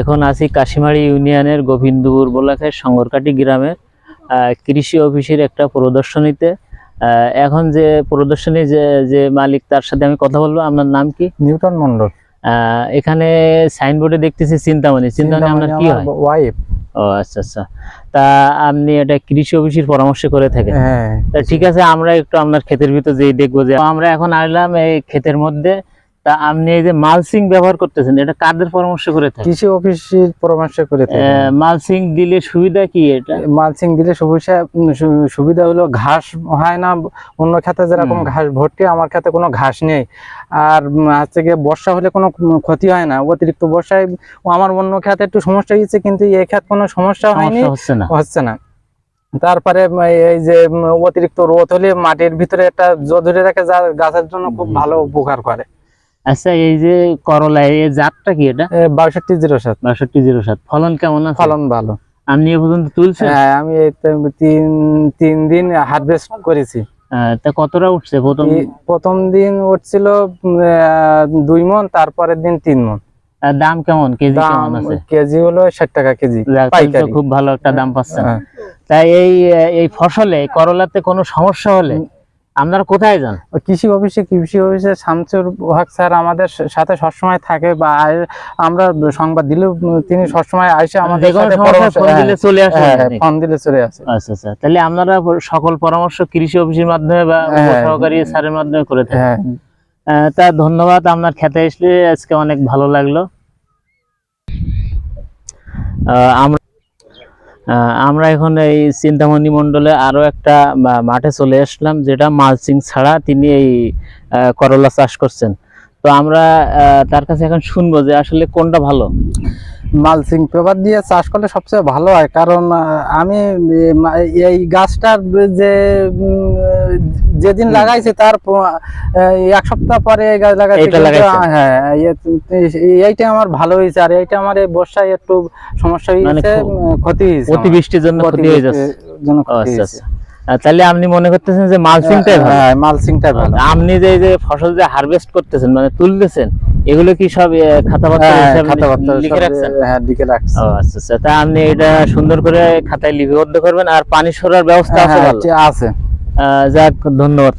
এখন আছি কাশিমারি ইউনিয়নের গোবিন্দপুর ব্লকের সংগরকাটি গ্রামের কৃষি অফিসের একটা প্রদর্শনীতে। এখন যে প্রদর্শনী যে যে মালিক তার সাথে আমি কথা বলব আপনার নাম কি? নিউটন মন্ডল এখানে সাইনবোর্ডে দেখতেছি চিন্তামণি। চিন্তামণি আপনার কি হয়? ওয়াইফ ও আচ্ছা আচ্ছা। তা আপনি এটা কৃষি অফিসের পরামর্শ করে থাকেন। হ্যাঁ। তা ঠিক আছে আমরা একটু আপনার ক্ষেতের ভিতর যেই দেখব যে আমরা এখন আসলাম এই ক্ষেতের মধ্যে। তা আপনি এই যে মালসিং ব্যবহার করতেছেন এটা কাদের পরামর্শ করে থাকেন? কৃষি অফিসের পরামর্শ করে থাকি। মালসিং দিলে সুবিধা কি এটা? মালচিং দিলে সুবিধা সুবিধা হলো ঘাস হয় না অন্য খেতে যেরকম ঘাস ভর্তি আমার খেতে কোনো ঘাস নেই। আর হচ্ছে গিয়ে বর্ষা হলে কোনো ক্ষতি হয় না অতিরিক্ত বর্ষায় আমার অন্য খেতে একটু সমস্যা হয়েছে কিন্তু এই খেত কোনো সমস্যা হয়নি হচ্ছে না। হচ্ছে না। তারপরে এই যে অতিরিক্ত রোদ হলে মাটির ভিতরে একটা জো ধরে রাখে যা গাছের জন্য খুব ভালো উপকার করে। আচ্ছা এই যে করলা এই জাতটা কি এটা? বাষট্টি জিরো সাত। বাষট্টি জিরো সাত। ফলন কেমন আছে? ফলন ভালো। আপনি এ পর্যন্ত তুলছেন? হ্যাঁ আমি তিন তিন দিন হারভেস্ট করেছি। আহ, তা কতটা উঠছে প্রথম? প্রথম দিন উঠছিল দুই মন তারপরের দিন তিন মন। দাম কেমন? কেজি কেমন আছে? কেজি হলো ষাট টাকা কেজি খুব ভালো একটা দাম পাচ্ছেন। হ্যাঁ। তাই এই এই ফসলে করলাতে কোনো সমস্যা হলে? আপনারা কোথায় যান? ওই কৃষি অফিসে কৃষি অফিসে শামসুর হক স্যার আমাদের সাথে সবসময় থাকে বা আমরা সংবাদ দিলেও তিনি সবসময় আইসে আমাদের সাথে পরামর্শ- ফোন হ্যাঁ, দিলে চলে আসে হ্যাঁ, ফোন দিলে চলে আসে। আচ্ছা আচ্ছা। তাহলে আপনারা সকল পরামর্শ কৃষি অফিসের মাধ্যমে বা হ্যাঁ। সহকারী স্যারের মাধ্যমে করে থাকেন। হ্যাঁ। তা ধন্যবাদ আপনার খেতে এসে আজকে অনেক ভালো লাগল। আমরা আমরা এখন এই চিন্তামণি মণ্ডলে আরও একটা মাঠে চলে আসলাম, যেটা মালচিং ছাড়া তিনি এই করলা চাষ করছেন। তো আমরা তার কাছে এখন শুনব যে আসলে কোনটা ভালো। মালচিং প্রবাদ দিয়ে চাষ করলে সবচেয়ে ভালো হয়, কারণ আমি এই গাছটার যে যেদিন লাগাইছে তার এক সপ্তাহ পরে এই গাছ লাগাইছি হ্যাঁ এইটা আমার ভালো হয়েছে। আর এইটা আমার এই বর্ষায় একটু সমস্যা মানে হয়েছে ক্ষতি হয়েছে। অতিবৃষ্টির জন্য ক্ষতি হয়ে যাচ্ছে। আচ্ছা। আচ্ছা। তাহলে আপনি মনে করতেছেন যে মালচিংটাই ভালো? হ্যাঁ মালচিংটা ভালো। আপনি যে যে ফসল যে হারভেস্ট করতেছেন মানে তুলতেছেন এগুলো কি সব খাতাপত্র হ্যাঁ খাতাপত্র লিখে রাখছেন? হ্যাঁ লিখে রাখছি। ও আচ্ছা আচ্ছা। তা আপনি এটা সুন্দর করে খাতায় লিপিবদ্ধ করবেন আর পানি সরার ব্যবস্থা আছে হ্যাঁ, আছে। আহ, যাক ধন্যবাদ।